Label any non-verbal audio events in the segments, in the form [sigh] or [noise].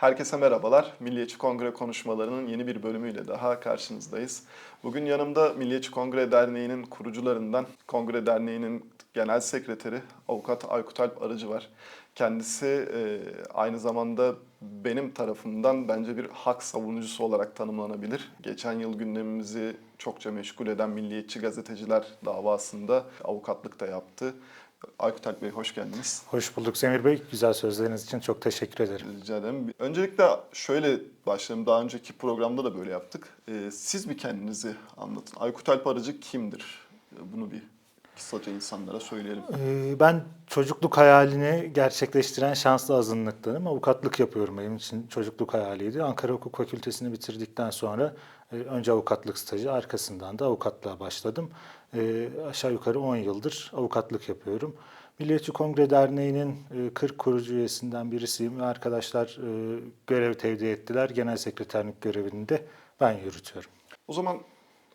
Herkese merhabalar. Milliyetçi Kongre konuşmalarının yeni bir bölümüyle daha karşınızdayız. Bugün yanımda Milliyetçi Kongre Derneği'nin kurucularından, Kongre Derneği'nin genel sekreteri Avukat Aykut Alp Arıcı var. Kendisi e, aynı zamanda benim tarafımdan bence bir hak savunucusu olarak tanımlanabilir. Geçen yıl gündemimizi çokça meşgul eden Milliyetçi Gazeteciler davasında avukatlık da yaptı. Aykut Alp Bey hoş geldiniz. Hoş bulduk Semir Bey. Güzel sözleriniz için çok teşekkür ederim. Rica ederim. Öncelikle şöyle başlayalım. Daha önceki programda da böyle yaptık. Ee, siz bir kendinizi anlatın. Aykut Alp Arıcı kimdir? Bunu bir kısaca insanlara söyleyelim. Ee, Ben çocukluk hayalini gerçekleştiren şanslı azınlıktanım. Avukatlık yapıyorum benim için çocukluk hayaliydi. Ankara Hukuk Fakültesini bitirdikten sonra önce avukatlık stajı arkasından da avukatlığa başladım. Ee, Aşağı yukarı 10 yıldır avukatlık yapıyorum. Milliyetçi Kongre Derneği'nin e, 40 kurucu üyesinden birisiyim arkadaşlar e, görev tevdi ettiler. Genel sekreterlik görevini de ben yürütüyorum. O zaman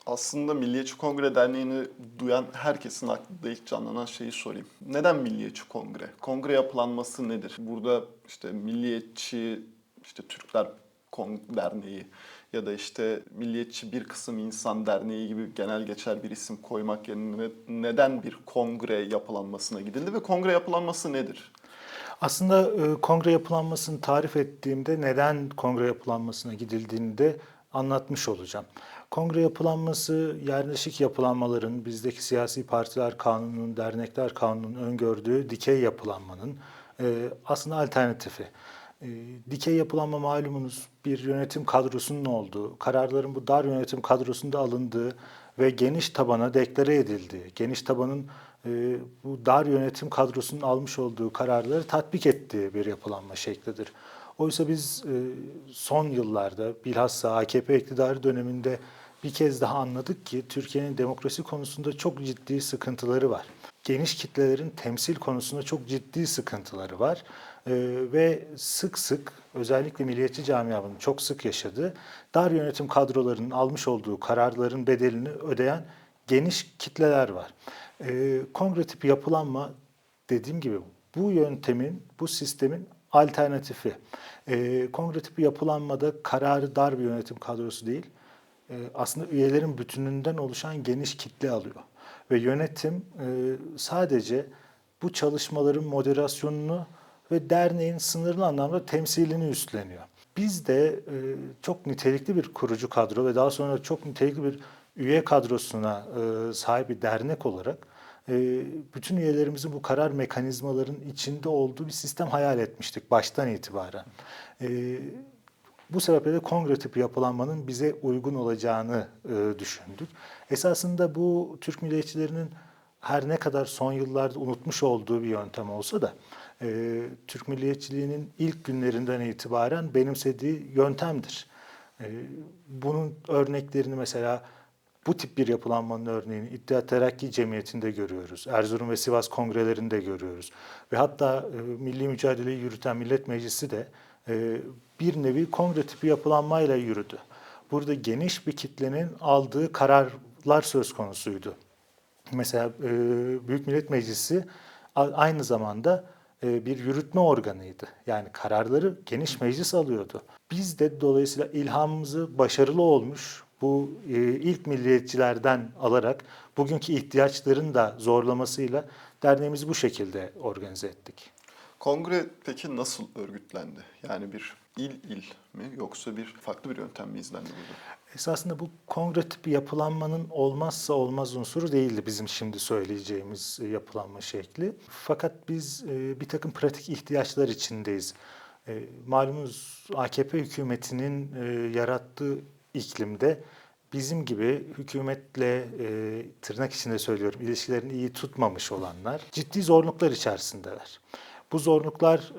aslında Milliyetçi Kongre Derneği'ni duyan herkesin aklında ilk canlanan şeyi sorayım. Neden Milliyetçi Kongre? Kongre yapılanması nedir? Burada işte Milliyetçi işte Türkler Kong Derneği ya da işte Milliyetçi Bir Kısım İnsan Derneği gibi genel geçer bir isim koymak yerine neden bir kongre yapılanmasına gidildi ve kongre yapılanması nedir? Aslında e, kongre yapılanmasını tarif ettiğimde neden kongre yapılanmasına gidildiğini de anlatmış olacağım. Kongre yapılanması yerleşik yapılanmaların bizdeki siyasi partiler kanununun, dernekler kanununun öngördüğü dikey yapılanmanın e, aslında alternatifi. E, Dikey yapılanma malumunuz bir yönetim kadrosunun olduğu, kararların bu dar yönetim kadrosunda alındığı ve geniş tabana deklare edildiği, geniş tabanın e, bu dar yönetim kadrosunun almış olduğu kararları tatbik ettiği bir yapılanma şeklidir. Oysa biz e, son yıllarda bilhassa AKP iktidarı döneminde bir kez daha anladık ki Türkiye'nin demokrasi konusunda çok ciddi sıkıntıları var. Geniş kitlelerin temsil konusunda çok ciddi sıkıntıları var. E, ve sık sık özellikle milliyetçi camianın çok sık yaşadığı dar yönetim kadrolarının almış olduğu kararların bedelini ödeyen geniş kitleler var. E, kongre tipi yapılanma dediğim gibi bu yöntemin, bu sistemin alternatifi. E, kongre tipi yapılanmada kararı dar bir yönetim kadrosu değil, e, aslında üyelerin bütününden oluşan geniş kitle alıyor. Ve yönetim e, sadece bu çalışmaların moderasyonunu ve derneğin sınırlı anlamda temsilini üstleniyor. Biz de e, çok nitelikli bir kurucu kadro ve daha sonra çok nitelikli bir üye kadrosuna e, sahip bir dernek olarak e, bütün üyelerimizin bu karar mekanizmaların içinde olduğu bir sistem hayal etmiştik baştan itibaren. E, bu sebeple de kongre tipi yapılanmanın bize uygun olacağını e, düşündük. Esasında bu Türk milliyetçilerinin her ne kadar son yıllarda unutmuş olduğu bir yöntem olsa da e, Türk milliyetçiliğinin ilk günlerinden itibaren benimsediği yöntemdir. E, bunun örneklerini mesela bu tip bir yapılanmanın örneğini İttihat Terakki Cemiyeti'nde görüyoruz. Erzurum ve Sivas kongrelerinde görüyoruz. Ve hatta e, milli mücadeleyi yürüten Millet Meclisi de e, bir nevi kongre tipi yapılanmayla yürüdü. Burada geniş bir kitlenin aldığı kararlar söz konusuydu. Mesela e, Büyük Millet Meclisi aynı zamanda bir yürütme organıydı. Yani kararları geniş meclis alıyordu. Biz de dolayısıyla ilhamımızı başarılı olmuş bu e, ilk milliyetçilerden alarak bugünkü ihtiyaçların da zorlamasıyla derneğimizi bu şekilde organize ettik. Kongre peki nasıl örgütlendi? Yani bir il il mi yoksa bir farklı bir yöntem mi izlendi burada? Esasında bu kongre tipi yapılanmanın olmazsa olmaz unsuru değildi bizim şimdi söyleyeceğimiz e, yapılanma şekli. Fakat biz e, bir takım pratik ihtiyaçlar içindeyiz. E, Malumunuz AKP hükümetinin yarattığı iklimde bizim gibi hükümetle tırnak içinde söylüyorum ilişkilerini iyi tutmamış olanlar ciddi zorluklar içerisindeler. Bu zorluklar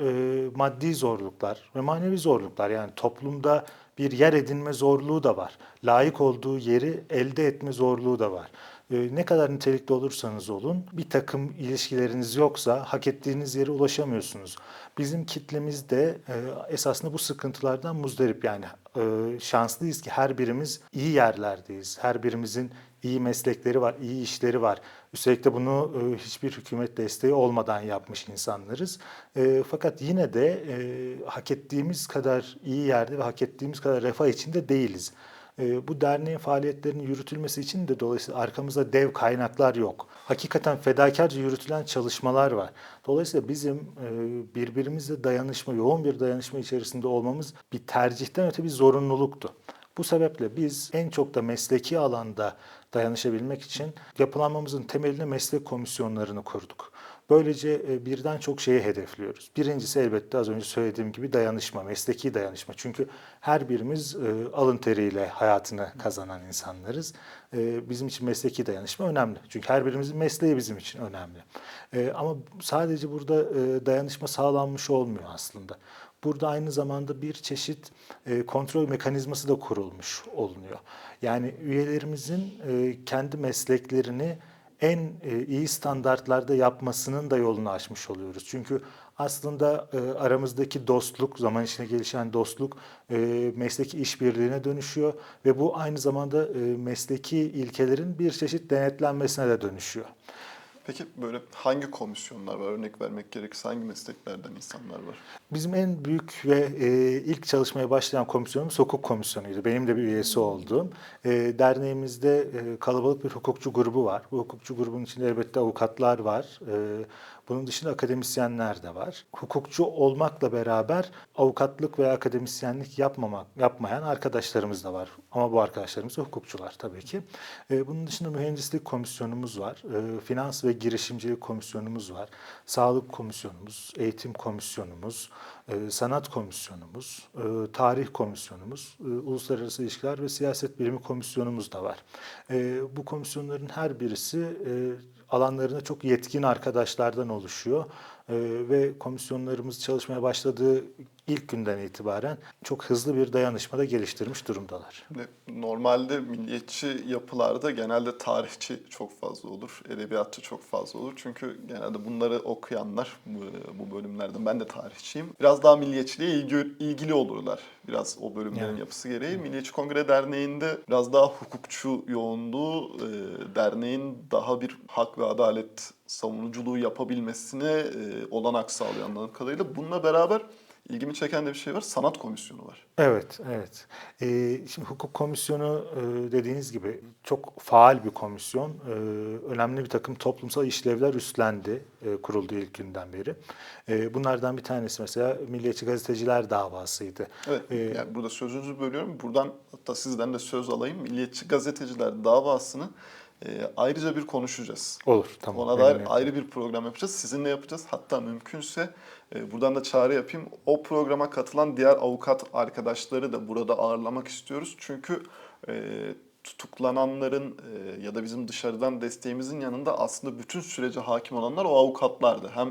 maddi zorluklar ve manevi zorluklar yani toplumda bir yer edinme zorluğu da var. Layık olduğu yeri elde etme zorluğu da var. E, ne kadar nitelikli olursanız olun bir takım ilişkileriniz yoksa hak ettiğiniz yere ulaşamıyorsunuz. Bizim kitlemiz de e, esasında bu sıkıntılardan muzdarip yani e, şanslıyız ki her birimiz iyi yerlerdeyiz. Her birimizin iyi meslekleri var, iyi işleri var. Üstelik de bunu e, hiçbir hükümet desteği olmadan yapmış insanlarız. E, fakat yine de e, hak ettiğimiz kadar iyi yerde ve hak ettiğimiz kadar refah içinde değiliz. E, bu derneğin faaliyetlerinin yürütülmesi için de dolayısıyla arkamızda dev kaynaklar yok. Hakikaten fedakarca yürütülen çalışmalar var. Dolayısıyla bizim birbirimizle dayanışma, yoğun bir dayanışma içerisinde olmamız bir tercihten öte bir zorunluluktu. Bu sebeple biz en çok da mesleki alanda dayanışabilmek için yapılanmamızın temeline meslek komisyonlarını kurduk. Böylece e, birden çok şeyi hedefliyoruz. Birincisi elbette az önce söylediğim gibi dayanışma, mesleki dayanışma. Çünkü her birimiz e, alın teriyle hayatını kazanan insanlarız. E, Bizim için mesleki dayanışma önemli. Çünkü her birimizin mesleği bizim için önemli. Ama sadece burada dayanışma sağlanmış olmuyor aslında. Burada aynı zamanda bir çeşit e, kontrol mekanizması da kurulmuş olunuyor. Yani üyelerimizin e, kendi mesleklerini en e, iyi standartlarda yapmasının da yolunu açmış oluyoruz. Çünkü aslında aramızdaki dostluk, zaman içinde gelişen dostluk mesleki işbirliğine dönüşüyor ve bu aynı zamanda mesleki ilkelerin bir çeşit denetlenmesine de dönüşüyor. Peki böyle hangi komisyonlar var? Örnek vermek gerekirse hangi mesleklerden insanlar var? Bizim en büyük ve e, ilk çalışmaya başlayan komisyonumuz hukuk komisyonuydu. Benim de bir üyesi olduğum. E, derneğimizde e, kalabalık bir hukukçu grubu var. Bu hukukçu grubun içinde elbette avukatlar var. E, bunun dışında akademisyenler de var. Hukukçu olmakla beraber avukatlık veya akademisyenlik yapmamak, yapmayan arkadaşlarımız da var. Ama bu arkadaşlarımız da hukukçular tabii ki. E, bunun dışında mühendislik komisyonumuz var. E, finans ve girişimcilik komisyonumuz var. Sağlık komisyonumuz, eğitim komisyonumuz, e, sanat komisyonumuz, e, tarih komisyonumuz, e, uluslararası ilişkiler ve siyaset bilimi komisyonumuz da var. Bu komisyonların her birisi alanlarında çok yetkin arkadaşlardan oluşuyor. E, ve komisyonlarımız çalışmaya başladığı ilk günden itibaren çok hızlı bir dayanışmada geliştirmiş durumdalar. Normalde milliyetçi yapılarda genelde tarihçi çok fazla olur, edebiyatçı çok fazla olur. Çünkü genelde bunları okuyanlar bu, bölümlerden, ben de tarihçiyim, biraz daha milliyetçiliğe ilgi, ilgili olurlar. Biraz o bölümlerin Evet. yapısı gereği. Milliyetçi Kongre Derneği'nde biraz daha hukukçu yoğunluğu, e, derneğin daha bir hak ve adalet savunuculuğu yapabilmesine e, olanak sağlıyor anladığım kadarıyla. Bununla beraber ilgimi çeken de bir şey var, sanat komisyonu var. Evet, evet. Ee, şimdi hukuk komisyonu e, dediğiniz gibi çok faal bir komisyon. Ee, önemli bir takım toplumsal işlevler üstlendi e, kurulduğu ilk günden beri. Ee, bunlardan bir tanesi mesela Milliyetçi Gazeteciler davasıydı. Evet, Ee, yani burada sözünüzü bölüyorum. Buradan hatta sizden de söz alayım. Milliyetçi Gazeteciler davasını e, ayrıca bir konuşacağız. Olur, tamam. Ona dair ayrı bir program yapacağız. Sizinle yapacağız. Hatta mümkünse e, buradan da çağrı yapayım. O programa katılan diğer avukat arkadaşları da burada ağırlamak istiyoruz. Çünkü e, tutuklananların e, ya da bizim dışarıdan desteğimizin yanında aslında bütün sürece hakim olanlar o avukatlardı. Hem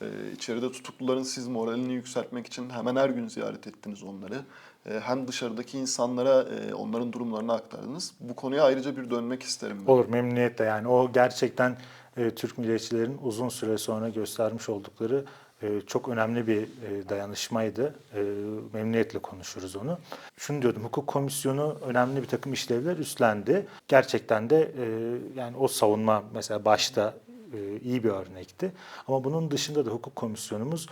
e, içeride tutukluların siz moralini yükseltmek için hemen her gün ziyaret ettiniz onları. Hem dışarıdaki insanlara onların durumlarını aktardınız. Bu konuya ayrıca bir dönmek isterim. ben. Olur, memnuniyetle yani. O gerçekten Türk milliyetçilerin uzun süre sonra göstermiş oldukları çok önemli bir e, dayanışmaydı. E, memnuniyetle konuşuruz onu. Şunu diyordum, hukuk komisyonu önemli bir takım işlevler üstlendi. Gerçekten de e, yani o savunma mesela başta e, iyi bir örnekti. Ama bunun dışında da hukuk komisyonumuz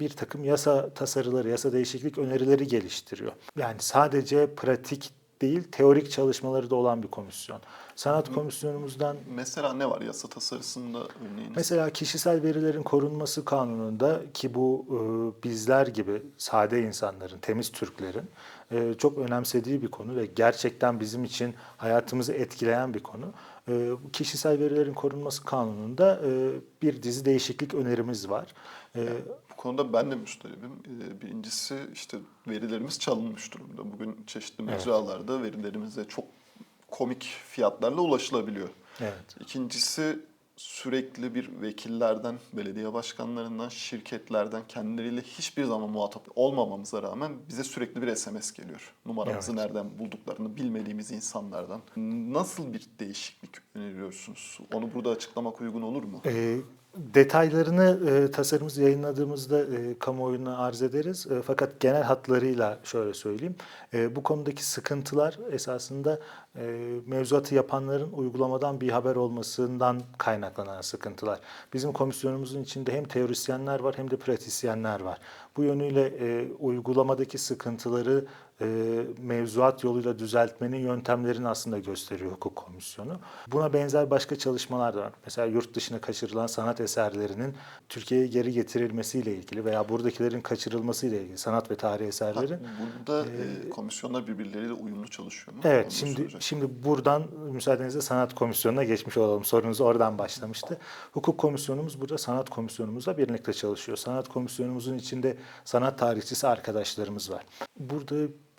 bir takım yasa tasarıları, yasa değişiklik önerileri geliştiriyor. Yani sadece pratik değil, teorik çalışmaları da olan bir komisyon. Sanat komisyonumuzdan Mesela ne var yasa tasarısında örneğin? Mesela kişisel verilerin korunması kanununda ki bu e, bizler gibi sade insanların, temiz Türklerin e, çok önemsediği bir konu ve gerçekten bizim için hayatımızı etkileyen bir konu. E, kişisel verilerin korunması kanununda e, bir dizi değişiklik önerimiz var. E, konuda ben de müstaribim. Ee, Birincisi işte verilerimiz çalınmış durumda. Bugün çeşitli mecralarda verilerimize çok komik fiyatlarla ulaşılabiliyor. evet. İkincisi sürekli bir vekillerden, belediye başkanlarından, şirketlerden kendileriyle hiçbir zaman muhatap olmamamıza rağmen bize sürekli bir SMS geliyor. Numaramızı Evet. nereden bulduklarını bilmediğimiz insanlardan. Nasıl bir değişiklik öneriyorsunuz? Onu burada açıklamak uygun olur mu? Ee, Detaylarını e, tasarımımızı yayınladığımızda e, kamuoyuna arz ederiz. E, fakat genel hatlarıyla şöyle söyleyeyim. E, bu konudaki sıkıntılar esasında mevzuatı yapanların uygulamadan bir haber olmasından kaynaklanan sıkıntılar. Bizim komisyonumuzun içinde hem teorisyenler var hem de pratisyenler var. Bu yönüyle e, uygulamadaki sıkıntıları e, mevzuat yoluyla düzeltmenin yöntemlerini aslında gösteriyor hukuk komisyonu. Buna benzer başka çalışmalar da var. Mesela yurt dışına kaçırılan sanat eserlerinin Türkiye'ye geri getirilmesiyle ilgili veya buradakilerin kaçırılmasıyla ilgili sanat ve tarihi eserlerin. Burada e, komisyonlar birbirleriyle uyumlu çalışıyor mu? Evet, Onu şimdi. Şimdi buradan müsaadenizle sanat komisyonuna geçmiş olalım. Sorunuz oradan başlamıştı. Hukuk komisyonumuz burada sanat komisyonumuzla birlikte çalışıyor. Sanat komisyonumuzun içinde sanat tarihçisi arkadaşlarımız var. Burada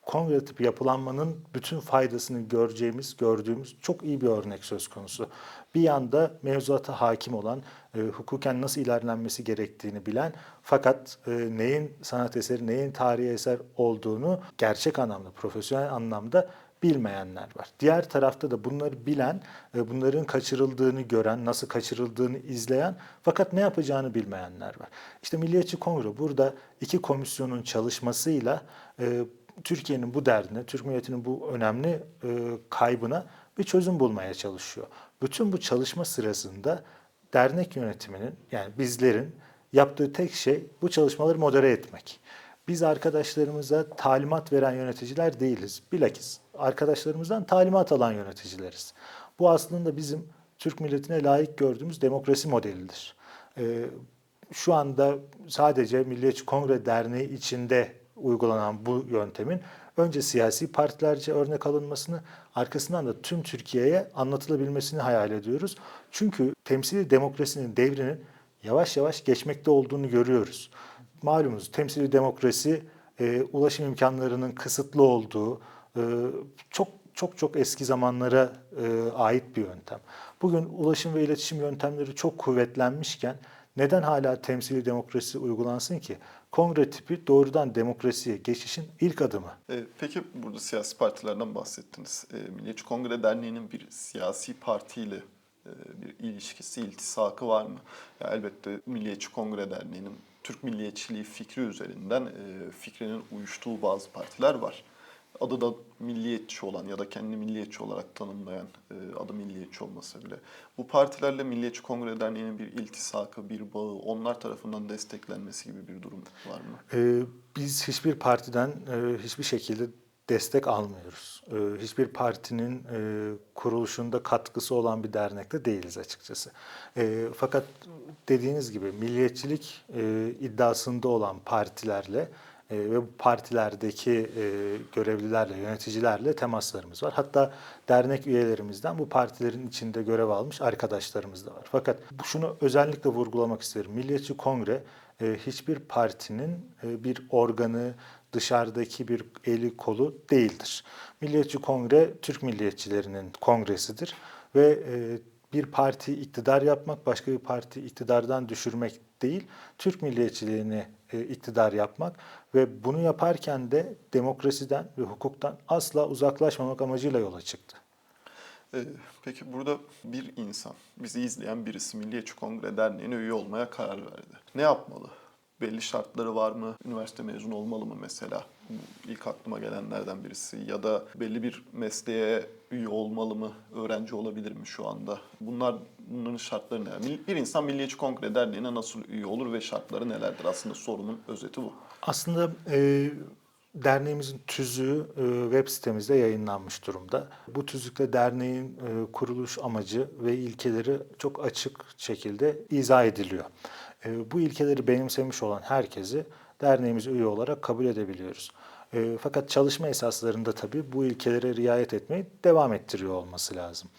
kongre tipi yapılanmanın bütün faydasını göreceğimiz, gördüğümüz çok iyi bir örnek söz konusu. Bir yanda mevzuata hakim olan, e, hukuken nasıl ilerlenmesi gerektiğini bilen fakat e, neyin sanat eseri, neyin tarihi eser olduğunu gerçek anlamda, profesyonel anlamda bilmeyenler var. Diğer tarafta da bunları bilen, bunların kaçırıldığını gören, nasıl kaçırıldığını izleyen fakat ne yapacağını bilmeyenler var. İşte Milliyetçi Kongre burada iki komisyonun çalışmasıyla e, Türkiye'nin bu derdine, Türk milletinin bu önemli e, kaybına bir çözüm bulmaya çalışıyor. Bütün bu çalışma sırasında dernek yönetiminin yani bizlerin yaptığı tek şey bu çalışmaları modere etmek. Biz arkadaşlarımıza talimat veren yöneticiler değiliz. Bilakis arkadaşlarımızdan talimat alan yöneticileriz. Bu aslında bizim Türk milletine layık gördüğümüz demokrasi modelidir. Ee, şu anda sadece Milliyetçi Kongre Derneği içinde uygulanan bu yöntemin önce siyasi partilerce örnek alınmasını, arkasından da tüm Türkiye'ye anlatılabilmesini hayal ediyoruz. Çünkü temsili demokrasinin devrinin yavaş yavaş geçmekte olduğunu görüyoruz. Malumunuz temsili demokrasi e, ulaşım imkanlarının kısıtlı olduğu çok çok çok eski zamanlara e, ait bir yöntem. Bugün ulaşım ve iletişim yöntemleri çok kuvvetlenmişken neden hala temsili demokrasi uygulansın ki? Kongre tipi doğrudan demokrasiye geçişin ilk adımı. E, peki burada siyasi partilerden bahsettiniz. E, Milliyetçi Kongre Derneği'nin bir siyasi partiyle e, bir ilişkisi, iltisakı var mı? Ya elbette Milliyetçi Kongre Derneği'nin Türk milliyetçiliği fikri üzerinden fikrinin uyuştuğu bazı partiler var. Adı da milliyetçi olan ya da kendini milliyetçi olarak tanımlayan, e, adı milliyetçi olmasa bile. Bu partilerle Milliyetçi Kongre Derneği'nin bir iltisakı, bir bağı, onlar tarafından desteklenmesi gibi bir durum var mı? Ee, biz hiçbir partiden e, hiçbir şekilde destek almıyoruz. Ee, hiçbir partinin e, kuruluşunda katkısı olan bir dernekte değiliz açıkçası. Fakat dediğiniz gibi milliyetçilik e, iddiasında olan partilerle e, ve bu partilerdeki e, görevlilerle, yöneticilerle temaslarımız var. Hatta dernek üyelerimizden bu partilerin içinde görev almış arkadaşlarımız da var. Fakat şunu özellikle vurgulamak isterim. Milliyetçi Kongre e, hiçbir partinin e, bir organı, dışarıdaki bir eli kolu değildir. Milliyetçi Kongre Türk milliyetçilerinin kongresidir ve bir parti iktidar yapmak, başka bir parti iktidardan düşürmek değil, Türk milliyetçiliğini e, iktidar yapmak ve bunu yaparken de demokrasiden ve hukuktan asla uzaklaşmamak amacıyla yola çıktı. Ee, Peki burada bir insan, bizi izleyen birisi Milliyetçi Kongre Derneği'ne üye olmaya karar verdi. Ne yapmalı? Belli şartları var mı? Üniversite mezunu olmalı mı mesela? İlk aklıma gelenlerden birisi. Ya da belli bir mesleğe üye olmalı mı? Öğrenci olabilir mi şu anda? Bunlar bunların şartları neler? Bir insan Milliyetçi Kongre Derneği'ne nasıl üye olur ve şartları nelerdir? Aslında sorunun özeti bu. Aslında e, derneğimizin tüzüğü e, web sitemizde yayınlanmış durumda. Bu tüzükte derneğin e, kuruluş amacı ve ilkeleri çok açık şekilde izah ediliyor. E, bu ilkeleri benimsemiş olan herkesi derneğimize üye olarak kabul edebiliyoruz. E, fakat çalışma esaslarında tabii bu ilkelere riayet etmeyi devam ettiriyor olması lazım.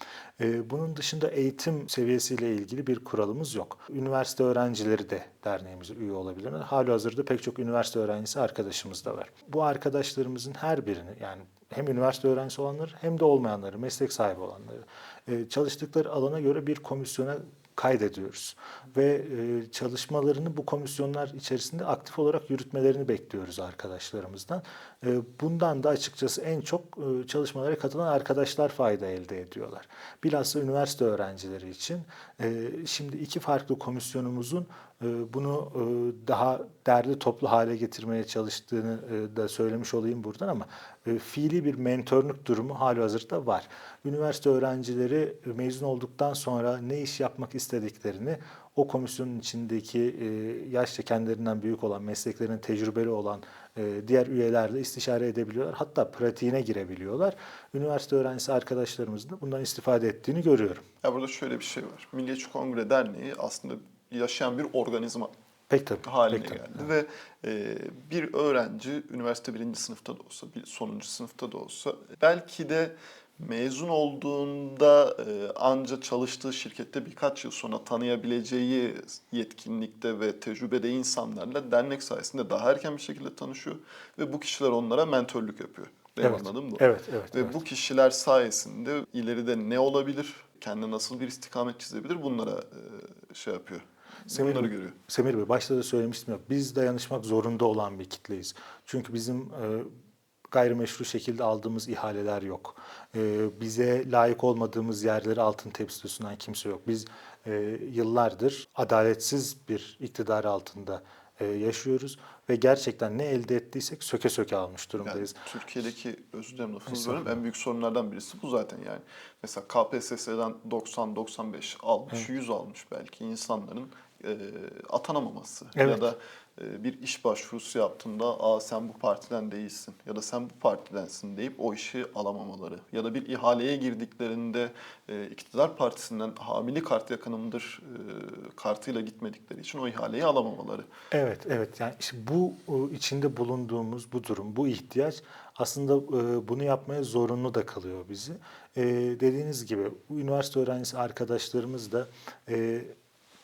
E, bunun dışında eğitim seviyesiyle ilgili bir kuralımız yok. Üniversite öğrencileri de derneğimize üye olabilirler. Hali hazırda pek çok üniversite öğrencisi arkadaşımız da var. Bu arkadaşlarımızın her birini yani hem üniversite öğrencisi olanları hem de olmayanları, meslek sahibi olanları e, çalıştıkları alana göre bir komisyona kaydediyoruz. Ve e, çalışmalarını bu komisyonlar içerisinde aktif olarak yürütmelerini bekliyoruz arkadaşlarımızdan. E, bundan da açıkçası en çok e, çalışmalara katılan arkadaşlar fayda elde ediyorlar. Bilhassa üniversite öğrencileri için. E, şimdi iki farklı komisyonumuzun bunu e, daha derli toplu hale getirmeye çalıştığını e, da söylemiş olayım buradan ama e, fiili bir mentörlük durumu hali hazırda var. Üniversite öğrencileri mezun olduktan sonra ne iş yapmak istediklerini o komisyonun içindeki yaşça kendilerinden büyük olan, mesleklerinin tecrübeli olan diğer üyelerle istişare edebiliyorlar. Hatta pratiğine girebiliyorlar. Üniversite öğrencisi arkadaşlarımızın da bundan istifade ettiğini görüyorum. Ya burada şöyle bir şey var. Milliyetçi Kongre Derneği aslında yaşayan bir organizma Pek tabii. haline pek tabii. geldi ve e, bir öğrenci üniversite birinci sınıfta da olsa, bir sonuncu sınıfta da olsa belki de mezun olduğunda e, anca çalıştığı şirkette birkaç yıl sonra tanıyabileceği yetkinlikte ve tecrübede insanlarla dernek sayesinde daha erken bir şekilde tanışıyor ve bu kişiler onlara mentörlük yapıyor. Benim Evet, anladığım bu. evet, evet, Ve evet. bu kişiler sayesinde ileride ne olabilir, kendine nasıl bir istikamet çizebilir bunlara e, şey yapıyor. Semih Bunları görüyor. Semir Bey başta da söylemiştim ya biz dayanışmak zorunda olan bir kitleyiz. Çünkü bizim e, gayrimeşru şekilde aldığımız ihaleler yok. E, bize layık olmadığımız yerleri altın tepside sunan kimse yok. Biz e, yıllardır adaletsiz bir iktidar altında e, yaşıyoruz ve gerçekten ne elde ettiysek söke söke almış Yani durumdayız. Türkiye'deki özür dilerim lafınızı bölüyorum, en büyük sorunlardan birisi bu zaten yani. Mesela KPSS'den 90-95 almış, 100 almış belki insanların e, atanamaması. Evet. Ya da e, bir iş başvurusu yaptığında Aa, sen bu partiden değilsin ya da sen bu partidensin deyip o işi alamamaları. Ya da bir ihaleye girdiklerinde e, iktidar partisinden hamili kart yakınımdır e, kartıyla gitmedikleri için o ihaleyi alamamaları. Evet, evet. Yani işte bu e, içinde bulunduğumuz bu durum, bu ihtiyaç aslında e, bunu yapmaya zorunlu da kılıyor bizi. E, Dediğiniz gibi üniversite öğrencisi arkadaşlarımız da e,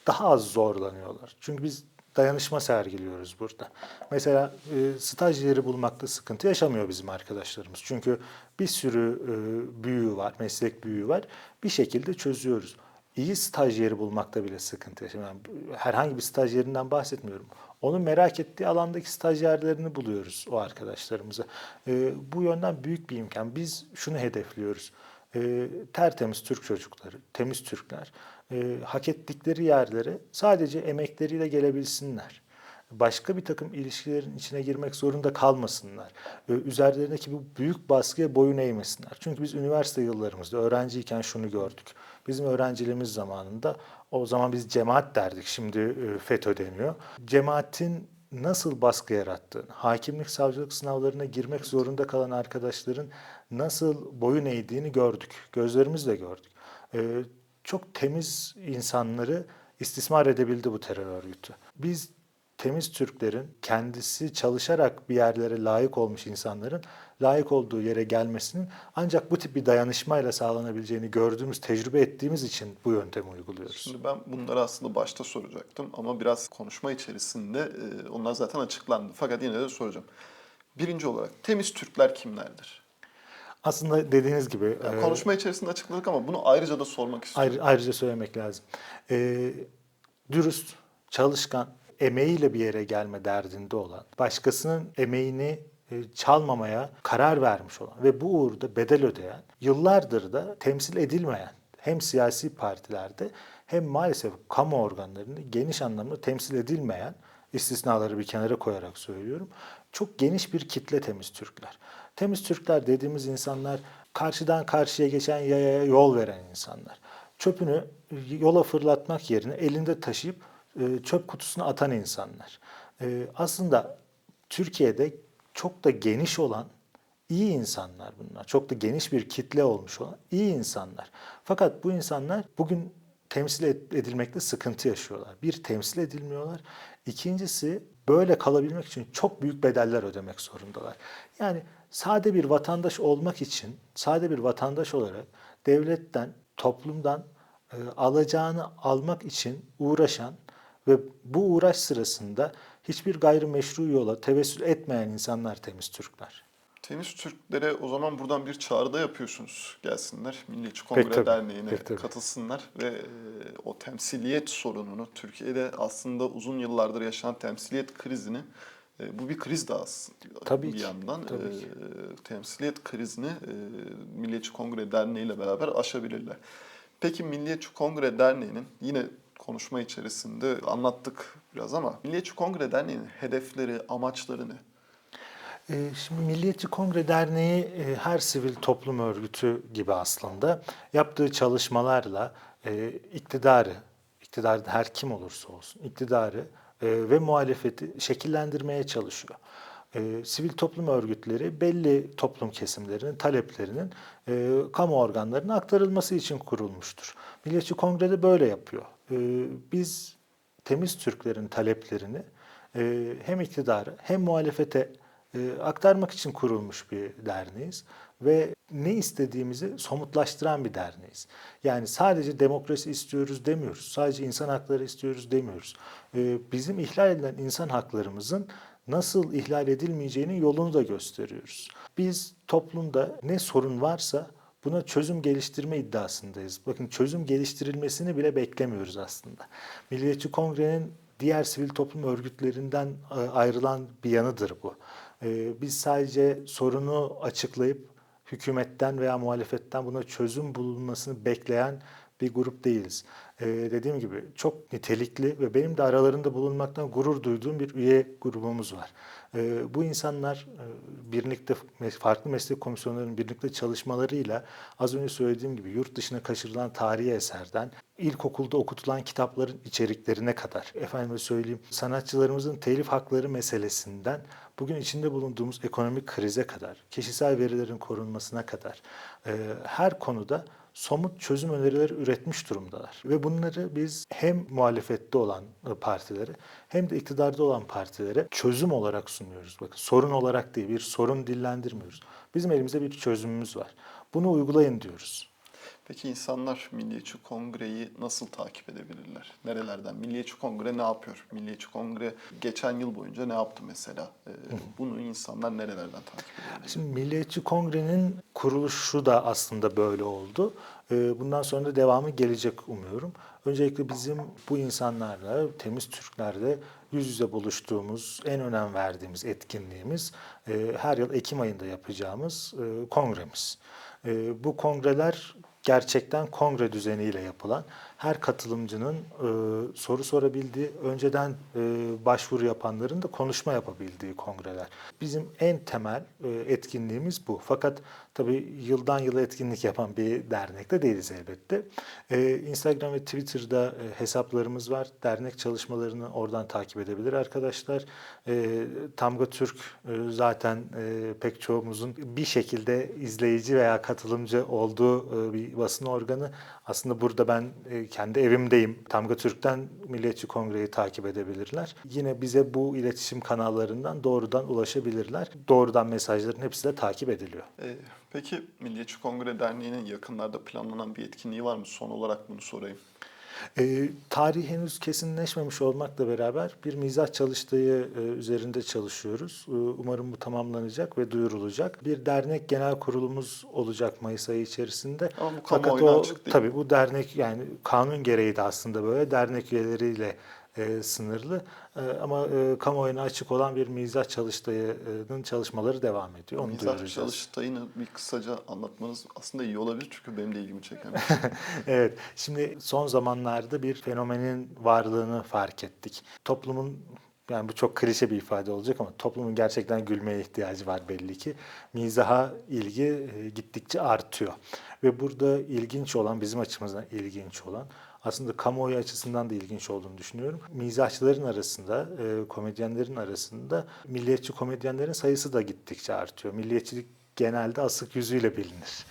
daha az zorlanıyorlar. Çünkü biz dayanışma sergiliyoruz burada. Mesela e, staj yeri bulmakta sıkıntı yaşamıyor bizim arkadaşlarımız. Çünkü bir sürü e, büyüğü var, meslek büyüğü var. Bir şekilde çözüyoruz. İyi staj yeri bulmakta bile sıkıntı yaşamıyor. Yani herhangi bir staj yerinden bahsetmiyorum. Onun merak ettiği alandaki stajyerlerini buluyoruz o arkadaşlarımıza. E, bu yönden büyük bir imkan. Biz şunu hedefliyoruz. E, tertemiz Türk çocukları, temiz Türkler e, hak ettikleri yerlere sadece emekleriyle gelebilsinler. Başka bir takım ilişkilerin içine girmek zorunda kalmasınlar. E, üzerlerindeki bu büyük baskıya boyun eğmesinler. Çünkü biz üniversite yıllarımızda öğrenciyken şunu gördük. Bizim öğrenciliğimiz zamanında o zaman biz cemaat derdik. Şimdi e, FETÖ deniyor. Cemaatin nasıl baskı yarattığını, hakimlik savcılık sınavlarına girmek zorunda kalan arkadaşların nasıl boyun eğdiğini gördük. Gözlerimizle gördük. Ee, çok temiz insanları istismar edebildi bu terör örgütü. Biz temiz Türklerin kendisi çalışarak bir yerlere layık olmuş insanların layık olduğu yere gelmesinin ancak bu tip bir dayanışmayla sağlanabileceğini gördüğümüz, tecrübe ettiğimiz için bu yöntemi uyguluyoruz. Şimdi ben bunları aslında başta soracaktım ama biraz konuşma içerisinde e, onlar zaten açıklandı. Fakat yine de soracağım. Birinci olarak temiz Türkler kimlerdir? Aslında dediğiniz gibi Yani e, konuşma içerisinde açıkladık ama bunu ayrıca da sormak istiyorum. Ayrı, ayrıca söylemek lazım. Ee, dürüst, çalışkan, emeğiyle bir yere gelme derdinde olan, başkasının emeğini e, çalmamaya karar vermiş olan ve bu uğurda bedel ödeyen, yıllardır da temsil edilmeyen hem siyasi partilerde hem maalesef kamu organlarında geniş anlamda temsil edilmeyen, istisnaları bir kenara koyarak söylüyorum, çok geniş bir kitle temiz Türkler. Temiz Türkler dediğimiz insanlar karşıdan karşıya geçen yayaya yol veren insanlar. Çöpünü yola fırlatmak yerine elinde taşıyıp e, çöp kutusuna atan insanlar. E, Aslında Türkiye'de çok da geniş olan iyi insanlar bunlar. Çok da geniş bir kitle olmuş olan iyi insanlar. Fakat bu insanlar bugün temsil ed- edilmekte sıkıntı yaşıyorlar. Bir, temsil edilmiyorlar. İkincisi, böyle kalabilmek için çok büyük bedeller ödemek zorundalar. Yani sade bir vatandaş olmak için, sade bir vatandaş olarak devletten, toplumdan e, alacağını almak için uğraşan ve bu uğraş sırasında hiçbir gayrimeşru yola tevessül etmeyen insanlar temiz Türkler. Temiz Türklere o zaman buradan bir çağrıda yapıyorsunuz. Gelsinler Milliyetçi Kongre tabii, Derneği'ne pek katılsınlar ve e, o temsiliyet sorununu Türkiye'de aslında uzun yıllardır yaşanan temsiliyet krizini e, bu bir kriz de aslında Tabii bir ki, yandan tabii e, ki. temsiliyet krizini e, Milliyetçi Kongre Derneği ile beraber aşabilirler. Peki Milliyetçi Kongre Derneği'nin yine konuşma içerisinde anlattık biraz ama Milliyetçi Kongre Derneği'nin hedefleri, amaçları ne? Ee, Şimdi Milliyetçi Kongre Derneği e, her sivil toplum örgütü gibi aslında yaptığı çalışmalarla e, iktidarı, iktidarda her kim olursa olsun iktidarı e, ve muhalefeti şekillendirmeye çalışıyor. Sivil toplum örgütleri belli toplum kesimlerinin taleplerinin kamu organlarına aktarılması için kurulmuştur. Milliyetçi Kongre de böyle yapıyor. E, Biz temiz Türklerin taleplerini e, hem iktidara hem muhalefete e, aktarmak için kurulmuş bir derneğiz ve ne istediğimizi somutlaştıran bir derneğiz. Yani sadece demokrasi istiyoruz demiyoruz, sadece insan hakları istiyoruz demiyoruz. E, Bizim ihlal edilen insan haklarımızın nasıl ihlal edilmeyeceğinin yolunu da gösteriyoruz. Biz toplumda ne sorun varsa Buna çözüm geliştirme iddiasındayız. Bakın çözüm geliştirilmesini bile beklemiyoruz aslında. Milliyetçi Kongre'nin diğer sivil toplum örgütlerinden e, ayrılan bir yanıdır bu. E, Biz sadece sorunu açıklayıp hükümetten veya muhalefetten buna çözüm bulunmasını bekleyen bir grup değiliz. E, dediğim gibi çok nitelikli ve benim de aralarında bulunmaktan gurur duyduğum bir üye grubumuz var. E, bu insanlar e, birlikte farklı meslek komisyonlarının birlikte çalışmalarıyla az önce söylediğim gibi yurt dışına kaçırılan tarihi eserden ilkokulda okutulan kitapların içeriklerine kadar efendime söyleyeyim sanatçılarımızın telif hakları meselesinden bugün içinde bulunduğumuz ekonomik krize kadar, kişisel verilerin korunmasına kadar e, her konuda somut çözüm önerileri üretmiş durumdalar. Ve bunları biz hem muhalefette olan e, partilere hem de iktidarda olan partilere çözüm olarak sunuyoruz. Bakın sorun olarak değil, bir sorun dillendirmiyoruz. Bizim elimizde bir çözümümüz var. Bunu uygulayın diyoruz. Peki insanlar Milliyetçi Kongre'yi nasıl takip edebilirler? Nerelerden? Milliyetçi Kongre ne yapıyor? Milliyetçi Kongre geçen yıl boyunca ne yaptı mesela? Ee, bunu insanlar nerelerden takip edebilir? Şimdi Milliyetçi Kongre'nin kuruluşu da aslında böyle oldu. Ee, Bundan sonra da devamı gelecek umuyorum. Öncelikle bizim bu insanlarla, temiz Türklerle yüz yüze buluştuğumuz, en önem verdiğimiz etkinliğimiz e, her yıl Ekim ayında yapacağımız e, kongremiz. E, Bu kongreler gerçekten kongre düzeniyle yapılan, her katılımcının e, soru sorabildiği, önceden e, başvuru yapanların da konuşma yapabildiği kongreler. Bizim en temel e, etkinliğimiz bu. Fakat tabii yıldan yıla etkinlik yapan bir dernekte değiliz elbette. E, Instagram ve Twitter'da e, hesaplarımız var. Dernek çalışmalarını oradan takip edebilir arkadaşlar. E, Tamga Türk e, zaten e, pek çoğumuzun bir şekilde izleyici veya katılımcı olduğu e, bir basın organı. Aslında burada ben e, kendi evimdeyim. Tamga Türk'ten Milliyetçi Kongre'yi takip edebilirler. Yine bize bu iletişim kanallarından doğrudan ulaşabilirler. Doğrudan mesajların hepsi de takip ediliyor. Ee, peki Milliyetçi Kongre Derneği'nin yakınlarda planlanan bir etkinliği var mı? Son olarak bunu sorayım. E, tarih henüz kesinleşmemiş olmakla beraber bir mizah çalıştayı e, üzerinde çalışıyoruz. E, umarım bu tamamlanacak ve duyurulacak. Bir dernek genel kurulumuz olacak Mayıs ayı içerisinde. Ama bu Fakat o açık değil. tabii bu dernek yani kanun gereği de aslında böyle dernek üyeleriyle e, sınırlı. E, ama e, kamuoyuna açık olan bir mizah çalıştayının çalışmaları devam ediyor. Onu Mizah duyuracağız. çalıştayını bir kısaca anlatmanız aslında iyi olabilir çünkü benim de ilgimi çeken bir şey. [laughs] Evet, şimdi son zamanlarda bir fenomenin varlığını fark ettik. Toplumun yani bu çok klişe bir ifade olacak ama toplumun gerçekten gülmeye ihtiyacı var belli ki. Mizaha ilgi e, gittikçe artıyor. Ve burada ilginç olan, bizim açımızdan ilginç olan, aslında kamuoyu açısından da ilginç olduğunu düşünüyorum. Mizahçıların arasında, e, komedyenlerin arasında milliyetçi komedyenlerin sayısı da gittikçe artıyor. Milliyetçilik genelde asık yüzüyle bilinir.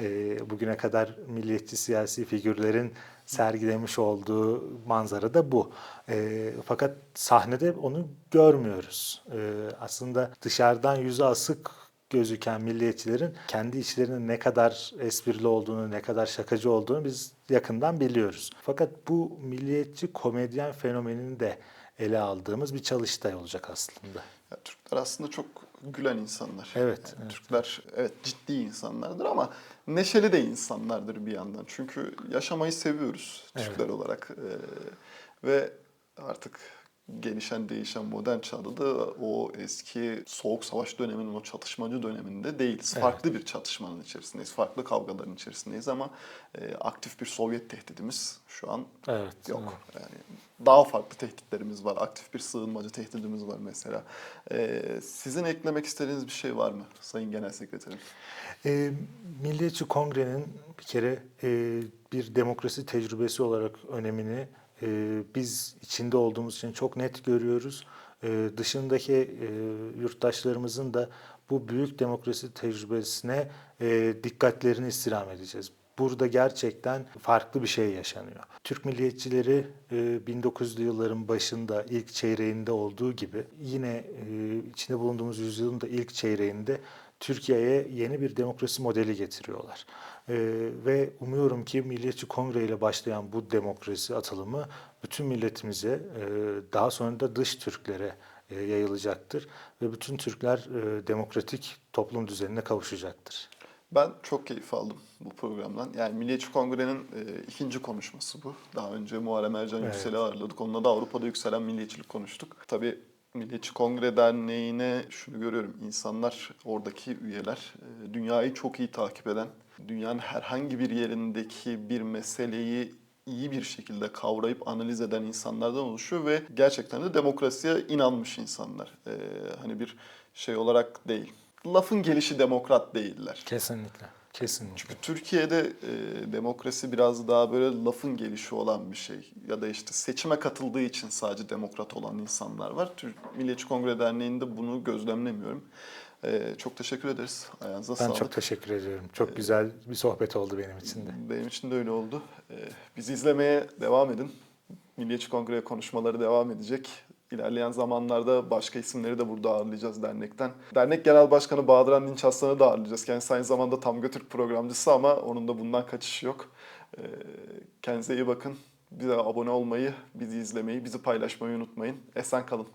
E, bugüne kadar milliyetçi siyasi figürlerin sergilemiş olduğu manzara da bu. E, fakat sahnede onu görmüyoruz. E, aslında dışarıdan yüzü asık gözüken milliyetçilerin kendi içlerinin ne kadar esprili olduğunu, ne kadar şakacı olduğunu biz yakından biliyoruz. Fakat bu milliyetçi komedyen fenomenini de ele aldığımız bir çalıştay olacak aslında. Ya, Türkler aslında çok gülen insanlar. Evet, Yani evet. Türkler evet ciddi insanlardır ama neşeli de insanlardır bir yandan. Çünkü yaşamayı seviyoruz Türkler olarak. Ee, ve artık gelişen değişen modern çağda da o eski soğuk savaş döneminin o çatışmacı döneminde değiliz. Evet. Farklı bir çatışmanın içerisindeyiz. Farklı kavgaların içerisindeyiz ama e, aktif bir Sovyet tehdidimiz şu an Evet. yok. evet. Yani daha farklı tehditlerimiz var. Aktif bir sığınmacı tehdidimiz var mesela. Ee, sizin eklemek istediğiniz bir şey var mı Sayın Genel Sekreterim? E, Milliyetçi Kongre'nin bir kere e, bir demokrasi tecrübesi olarak önemini e, biz içinde olduğumuz için çok net görüyoruz. E, dışındaki e, yurttaşlarımızın da bu büyük demokrasi tecrübesine e, dikkatlerini istirham edeceğiz. Burada gerçekten farklı bir şey yaşanıyor. Türk milliyetçileri e, 1900'lü yılların başında ilk çeyreğinde olduğu gibi yine e, içinde bulunduğumuz yüzyılın da ilk çeyreğinde Türkiye'ye yeni bir demokrasi modeli getiriyorlar. E, ve umuyorum ki Milliyetçi Kongre ile başlayan bu demokrasi atılımı bütün milletimize e, daha sonra da dış Türklere e, yayılacaktır ve bütün Türkler e, demokratik toplum düzenine kavuşacaktır. Ben çok keyif aldım bu programdan. Yani Milliyetçi Kongre'nin e, ikinci konuşması bu. Daha önce Muharrem Ercan Evet. Yüksel'i ağırladık. Onunla da Avrupa'da yükselen milliyetçilik konuştuk. Tabii Milliyetçi Kongre Derneği'ne şunu görüyorum. İnsanlar, oradaki üyeler e, dünyayı çok iyi takip eden, dünyanın herhangi bir yerindeki bir meseleyi iyi bir şekilde kavrayıp analiz eden insanlardan oluşuyor ve gerçekten de demokrasiye inanmış insanlar. E, hani bir şey olarak değil. Lafın gelişi demokrat değiller. Kesinlikle. Kesinlikle. Çünkü Türkiye'de e, demokrasi biraz daha böyle lafın gelişi olan bir şey. Ya da işte seçime katıldığı için sadece demokrat olan insanlar var. Türk Milliyetçi Kongre Derneği'nde bunu gözlemlemiyorum. E, çok teşekkür ederiz. Ayağınıza Ben sağlık. çok teşekkür ediyorum. Çok güzel bir sohbet oldu benim için de. Benim için de öyle oldu. E, bizi izlemeye devam edin. Milliyetçi Kongre konuşmaları devam edecek. İlerleyen zamanlarda başka isimleri de burada ağırlayacağız dernekten. Dernek Genel Başkanı Bağdıran Dinç Aslan'ı da ağırlayacağız. Kendisi aynı zamanda Tam Götürk programcısı ama onun da bundan kaçışı yok. Ee, Kendinize iyi bakın. Bize abone olmayı, bizi izlemeyi, bizi paylaşmayı unutmayın. Esen kalın.